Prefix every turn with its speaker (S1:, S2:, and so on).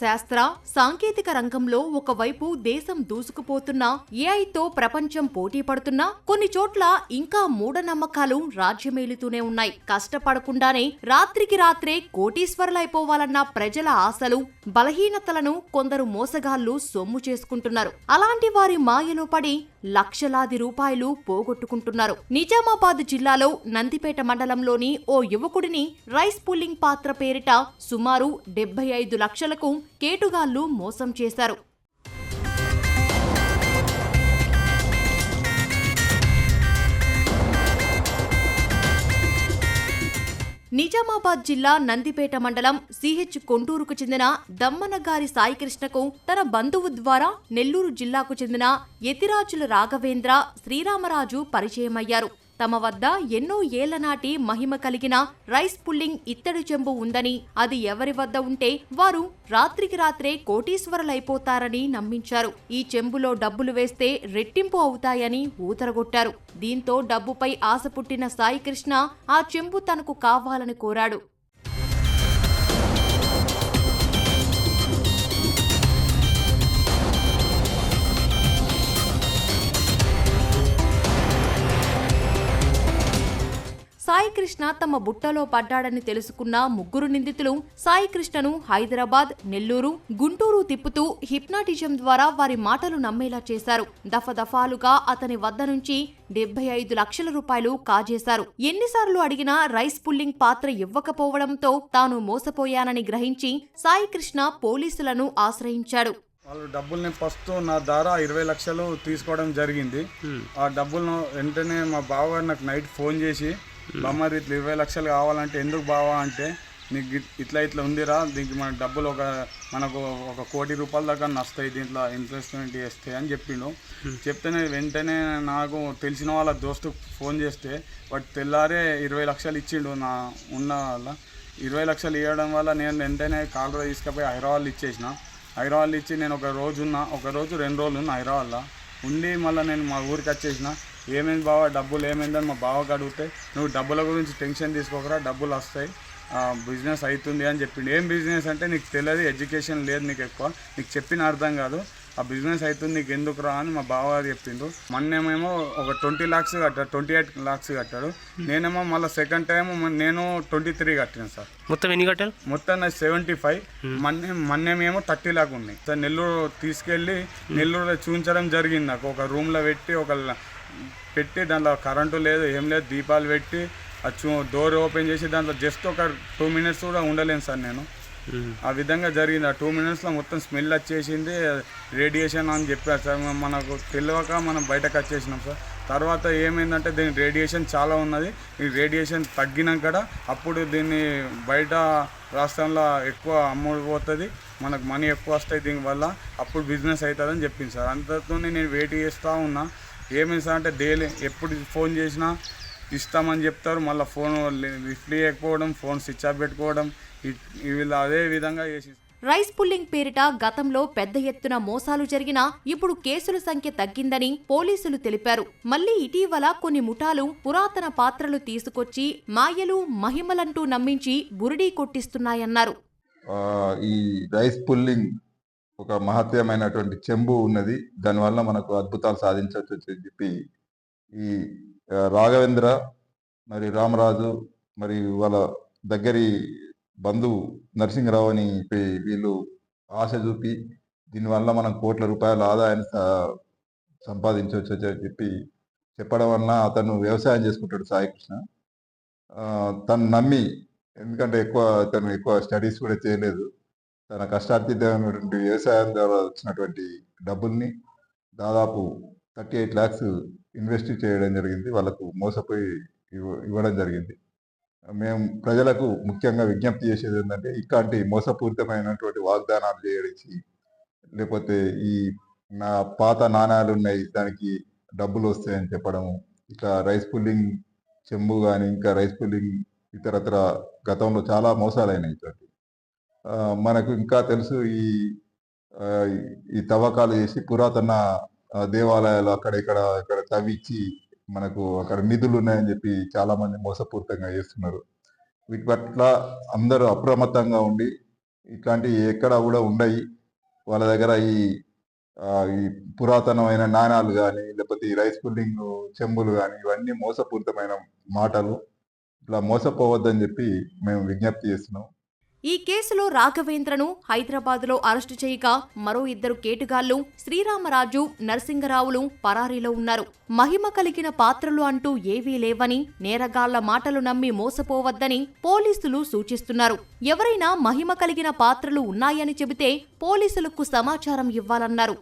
S1: శాస్త్ర సాంకేతిక రంగంలో ఒకవైపు దేశం దూసుకుపోతున్నా ఏఐతో ప్రపంచం పోటీ పడుతున్నా కొన్ని చోట్ల ఇంకా మూఢనమ్మకాలు రాజ్యమేలుతూనే ఉన్నాయి. కష్టపడకుండానే రాత్రికి రాత్రే కోటీశ్వరులైపోవాలన్న ప్రజల ఆశలు బలహీనతలను కొందరు మోసగాళ్ళు సొమ్ము చేసుకుంటున్నారు. అలాంటి వారి మాయలో పడి లక్షలాది రూపాయలు పోగొట్టుకుంటున్నారు. నిజామాబాద్ జిల్లాలో నందిపేట మండలంలోని ఓ యువకుడిని రైస్ పుల్లింగ్ పాత్ర పేరిట సుమారు డెబ్బై ఐదు లక్షలకు కేటుగాళ్ళు మోసం చేశారు. నిజామాబాద్ జిల్లా నందిపేట మండలం సిహెచ్ కొంటూరుకు చెందిన దమ్మనగారి సాయికృష్ణకు తన బంధువు ద్వారా నెల్లూరు జిల్లాకు చెందిన యతిరాజుల రాఘవేంద్ర శ్రీరామరాజు పరిచయమయ్యారు. తమ వద్ద ఎన్నో ఏళ్ళ నాటి మహిమ కలిగిన రైస్ పుల్లింగ్ ఇత్తడి చెంబు ఉందని అది ఎవరి వద్ద ఉంటే వారు రాత్రికి రాత్రే కోటీశ్వరులైపోతారని నమ్మించారు. ఈ చెంబులో డబ్బులు వేస్తే రెట్టింపు అవుతాయని ఊతరగొట్టారు. దీంతో డబ్బుపై ఆశ పుట్టిన సాయికృష్ణ ఆ చెంబు తనకు కావాలని కోరాడు. సాయికృష్ణ తమ బుట్టలో పడ్డాడని తెలుసుకున్న ముగ్గురు నిందితులు సాయికృష్ణను హైదరాబాద్ నెల్లూరు గుంటూరు తిప్పుతూ హిప్నాటిజం ద్వారా వారి మాటలు నమ్మేలా చేశారు. దఫదఫాలుగా అతని వద్ద నుంచి డెబ్బై ఐదు లక్షల రూపాయలు కాజేశారు. ఎన్నిసార్లు అడిగినా రైస్ పుల్లింగ్ పాత్ర ఇవ్వకపోవడంతో తాను మోసపోయానని గ్రహించి సాయికృష్ణ పోలీసులను ఆశ్రయించాడు.
S2: వాళ్ళు డబ్బుల్ని ఫస్ట్ నా ద్వారా ఇరవై లక్షలు తీసుకోవడం జరిగింది. ఆ డబ్బులను వెంటనే మా బావగారు నాకు నైట్ ఫోన్ చేసి బొమ్మరి ఇట్లా ఇరవై లక్షలు కావాలంటే ఎందుకు బావా అంటే నీకు ఇట్లా ఇట్లా ఉందిరా దీనికి మన డబ్బులు ఒక మనకు ఒక కోటి రూపాయల దాకా నస్తాయి దీంట్లో ఇన్వెస్ట్మెంట్ చేస్తే అని చెప్పిండు. చెప్తేనే వెంటనే నాకు తెలిసిన వాళ్ళ దోస్తు ఫోన్ చేస్తే వాడు తెల్లారే ఇరవై లక్షలు ఇచ్చిండు నా ఉన్న వాళ్ళ. ఇరవై లక్షలు ఇవ్వడం వల్ల నేను వెంటనే కాలరా తీసుకుపోయి హైదరాబాద్ ఇచ్చేసిన. హైదరాబాద్ ఇచ్చి నేను ఒక రోజు ఉన్నా ఒక రోజు రెండు రోజులు ఉన్నా హైదరాబాద్లో. ఉండి మళ్ళీ నేను మా ఊరికి వచ్చేసిన. ఏమైంది బావ? డబ్బులు ఏమైందని మా బావకి అడిగితే నువ్వు డబ్బుల గురించి టెన్షన్ తీసుకోకరా డబ్బులు వస్తాయి. బిజినెస్ అవుతుంది అని చెప్పిండు. ఏం బిజినెస్ అంటే నీకు తెలియదు ఎడ్యుకేషన్ లేదు నీకు ఎక్కువ. నీకు చెప్పిన అర్థం కాదు. ఆ బిజినెస్ అవుతుంది నీకు ఎందుకు రా అని మా బావగారు చెప్పిండు. మొన్నేమేమో ఒక ట్వంటీ లాక్స్ కట్టాడు ట్వంటీ ఎయిట్ లాక్స్ కట్టాడు. నేనేమో మళ్ళీ సెకండ్ టైం నేను ట్వంటీ త్రీ కట్టాను సార్.
S3: మొత్తం ఎన్ని కట్టారు?
S2: మొత్తం నాకు సెవెంటీ ఫైవ్. మన్నే మన్నేమేమో థర్టీ లాగా ఉన్నాయి. సో నెల్లూరు తీసుకెళ్ళి నెల్లూరులో చూపించడం జరిగింది నాకు. ఒక రూమ్లో పెట్టి ఒక పెట్టి దాంట్లో కరెంటు లేదు ఏం లేదు దీపాలు పెట్టి చూ డోర్ ఓపెన్ చేసి దాంట్లో జస్ట్ ఒక టూ మినిట్స్ కూడా ఉండలేను సార్ నేను. ఆ విధంగా జరిగింది. ఆ టూ మినిట్స్లో మొత్తం స్మెల్ వచ్చేసింది రేడియేషన్ అని చెప్పారు సార్. మనకు తెలియక మనం బయటకు వచ్చేసినాం సార్. తర్వాత ఏమైందంటే దీని రేడియేషన్ చాలా ఉన్నది. ఈ రేడియేషన్ తగ్గినాక అప్పుడు దీన్ని బయట రాష్ట్రంలో ఎక్కువ అమ్ముడుపోతుంది మనకు మనీ ఎక్కువ వస్తాయి దీనివల్ల. అప్పుడు బిజినెస్ అవుతుందని చెప్పింది సార్. అంతతో నేను వెయిట్ చేస్తూ ఉన్నా. ఏమైంది సార్ అంటే డైలీ ఎప్పుడు ఫోన్ చేసినా ఇస్తామని చెప్తారు. మళ్ళీ ఫోన్ లిఫ్ట్ చేయకపోవడం ఫోన్ స్విచ్ ఆఫ్ పెట్టుకోవడం వీళ్ళు అదే విధంగా చేసి
S1: రైస్ పుల్లింగ్ పేరిట గతంలో పెద్ద ఎత్తున మోసాలు జరిగినా ఇప్పుడు కేసుల సంఖ్య తగ్గిందని పోలీసులు తెలిపారు. మళ్ళీ ఇటీవల కొన్ని ముఠాలు పురాతన పాత్రలు తీసుకొచ్చి మాయలు మహిమలంటూ నమ్మించి బురిడీ కొట్టిస్తున్నాయన్నారు.
S4: ఆ, ఈ రైస్ పుల్లింగ్ ఒక మహత్యమైనటువంటి చెంబు ఉన్నది. దానివల్ల మనకు అద్భుతాలు సాధించవచ్చు అని చెప్పి ఈ రాఘవేంద్ర మరి రామరాజు మరి వాళ్ళ దగ్గరి బంధువు నరసింహరావు అని వీళ్ళు ఆశ చూపి దీనివల్ల మనం కోట్ల రూపాయల ఆదాయాన్ని సంపాదించవచ్చు అని చెప్పి చెప్పడం వలన అతను వ్యవసాయం చేసుకుంటాడు సాయికృష్ణ. తను నమ్మి ఎందుకంటే ఎక్కువ తను ఎక్కువ స్టడీస్ కూడా చేయలేదు. తన కష్టార్జితమైనటువంటి వ్యవసాయం ద్వారా వచ్చినటువంటి డబ్బుల్ని దాదాపు థర్టీ ఎయిట్ ల్యాక్స్ ఇన్వెస్ట్ చేయడం జరిగింది. వాళ్ళకు మోసపోయి ఇవ్వ- ఇవ్వడం జరిగింది. మేము ప్రజలకు ముఖ్యంగా విజ్ఞప్తి చేసేది ఏంటంటే ఇట్లాంటి మోసపూరితమైనటువంటి వాగ్దానాలు చేయడించి లేకపోతే ఈ నా పాత నాణాలు ఉన్నాయి దానికి డబ్బులు వస్తాయని చెప్పడము ఇట్లా రైస్ పుల్లింగ్ చెంబు కానీ ఇంకా రైస్ పుల్లింగ్ ఇతరత్ర గతంలో చాలా మోసాలైనాయి ఇటువంటి మనకు ఇంకా తెలుసు ఈ ఈ తవ్వకాలు చేసి పురాతన దేవాలయాలు అక్కడ ఇక్కడ ఇక్కడ తవ్విచ్చి మనకు అక్కడ నిధులు ఉన్నాయని చెప్పి చాలా మంది మోసపూరితంగా చేస్తున్నారు. వీటి పట్ల అందరూ అప్రమత్తంగా ఉండి ఇట్లాంటివి ఎక్కడ కూడా ఉండయి. వాళ్ళ దగ్గర ఈ ఈ పురాతనమైన నాణాలు కానీ లేకపోతే ఈ రైస్ పుల్లింగ్ చెంబులు కానీ ఇవన్నీ మోసపూరితమైన మాటలు. ఇట్లా మోసపోవద్దని చెప్పి మేము విజ్ఞప్తి చేస్తున్నాం.
S1: ఈ కేసులో రాఘవేంద్రను హైదరాబాద్లో అరెస్టు చేయగా మరో ఇద్దరు కేటుగాళ్ళు శ్రీరామరాజు నరసింగరావులు పరారీలో ఉన్నారు. మహిమ కలిగిన పాత్రలు అంటూ ఏవీ లేవని నేరగాళ్ళ మాటలు నమ్మి మోసపోవద్దని పోలీసులు సూచిస్తున్నారు. ఎవరైనా మహిమ కలిగిన పాత్రలు ఉన్నాయని చెబితే పోలీసులకు సమాచారం ఇవ్వాలన్నారు.